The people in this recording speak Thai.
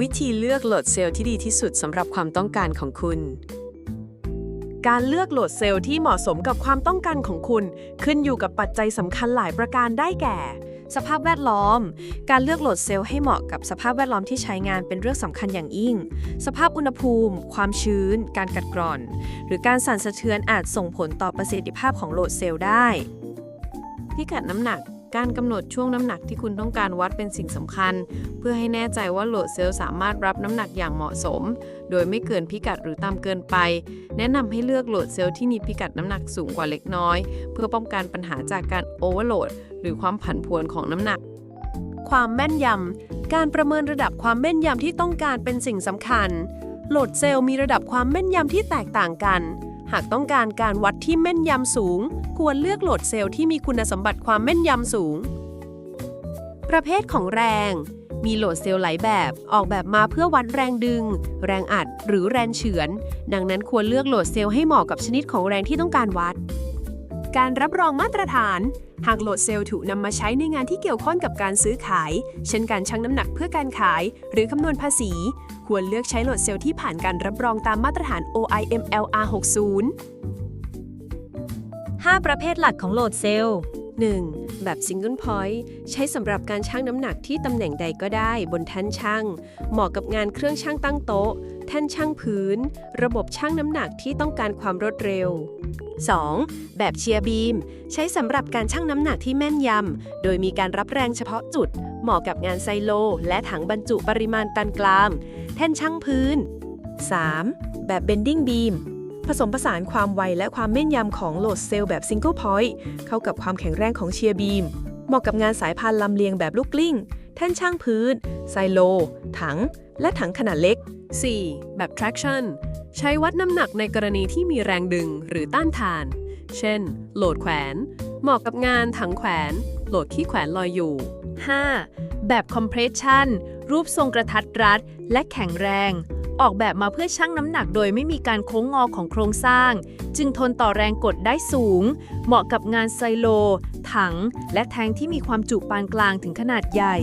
วิธีเลือกโหลดเซลล์ที่ดีที่สุดสำหรับความต้องการของคุณ การเลือกโหลดเซลล์ที่เหมาะสมกับความต้องการของคุณ ขึ้นอยู่กับปัจจัยสำคัญหลายประการได้แก่ สภาพแวดล้อม การเลือกโหลดเซลล์ให้เหมาะกับสภาพแวดล้อมที่ใช้งานเป็นเรื่องสำคัญอย่างยิ่ง สภาพอุณหภูมิ ความชื้น การกัดกร่อน หรือการสั่นสะเทือนอาจส่งผลต่อประสิทธิภาพของโหลดเซลล์ได้พิกัดน้ำหนัก การกำหนดช่วงน้ำหนักที่คุณต้องการวัดเป็นสิ่งสำคัญ เพื่อให้แน่ใจว่าโหลดเซลล์สามารถรับน้ำหนักอย่างเหมาะสม โดยไม่เกินพิกัดหรือต่ำเกินไป แนะนำให้เลือกโหลดเซลล์ที่มีพิกัดน้ำหนักสูงกว่าเล็กน้อย เพื่อป้องกันปัญหาจากการโอเวอร์โหลดหรือความผันผวนของน้ำหนัก ความแม่นยำการประเมินระดับความแม่นยำที่ต้องการเป็นสิ่งสำคัญ โหลดเซลล์มีระดับความแม่นยำที่แตกต่างกัน หากต้องการการวัดที่แม่นยำสูง ควรเลือกโหลดเซลล์ที่มีคุณสมบัติความแม่นยำสูง ประเภทของแรง มีโหลดเซลล์หลายแบบ ออกแบบมาเพื่อวัดแรงดึง แรงอัด หรือแรงเฉือน ดังนั้นควรเลือกโหลดเซลล์ให้เหมาะกับชนิดของแรงที่ต้องการวัด การรับรองมาตรฐาน หากโหลดเซลล์ถูกนำมาใช้ในงานที่เกี่ยวข้องกับการซื้อขาย เช่นการชั่งน้ำหนักเพื่อการขาย หรือคำนวณภาษี ควรเลือกใช้โหลดเซลล์ที่ผ่านการรับรองตามมาตรฐาน OIMLR 60 5 ประเภทหลักของโหลดเซลล์ 1. แบบ Single Point ใช้สำหรับการชั่งน้ำหนักที่ตำแหน่งใดก็ได้บนแท่นชั่ง เหมาะกับงานเครื่องชั่งตั้งโต๊ะ แท่นชั่งพื้น ระบบชั่งน้ำหนักที่ต้องการความรวดเร็ว 2. แบบเชียร์บีม ใช้สำหรับการชั่งน้ำหนักที่แม่นยำ โดยมีการรับแรงเฉพาะจุด เหมาะกับงานไซโล และถังบรรจุปริมาณตันกลาง แท่นชั่งพื้น 3. แบบ Bending Beam ผสมผสานความไวและความแม่นยำของโหลดเซลล์แบบ Single Point เข้ากับความแข็งแรงของเชียร์บีม เหมาะกับงานสายพานลำเลียงแบบลูกกลิ้ง แท่นช่างพื้น ไซโล ถัง และถังขนาดเล็ก 4. แบบ traction ใช้วัดน้ำหนักในกรณีที่มีแรงดึงหรือต้านทาน เช่น โหลดแขวน เหมาะกับงานถังแขวน โหลดขี้แขวนลอยอยู่ 5. แบบ compression รูปทรงกระทัดรัด และแข็งแรง ออกแบบมาเพื่อชั่งน้ำหนักโดยไม่มีการโค้งงอของโครงสร้าง จึงทนต่อแรงกดได้สูง เหมาะกับงานไซโล ถัง และแทงที่มีความจุปานกลางถึงขนาดใหญ่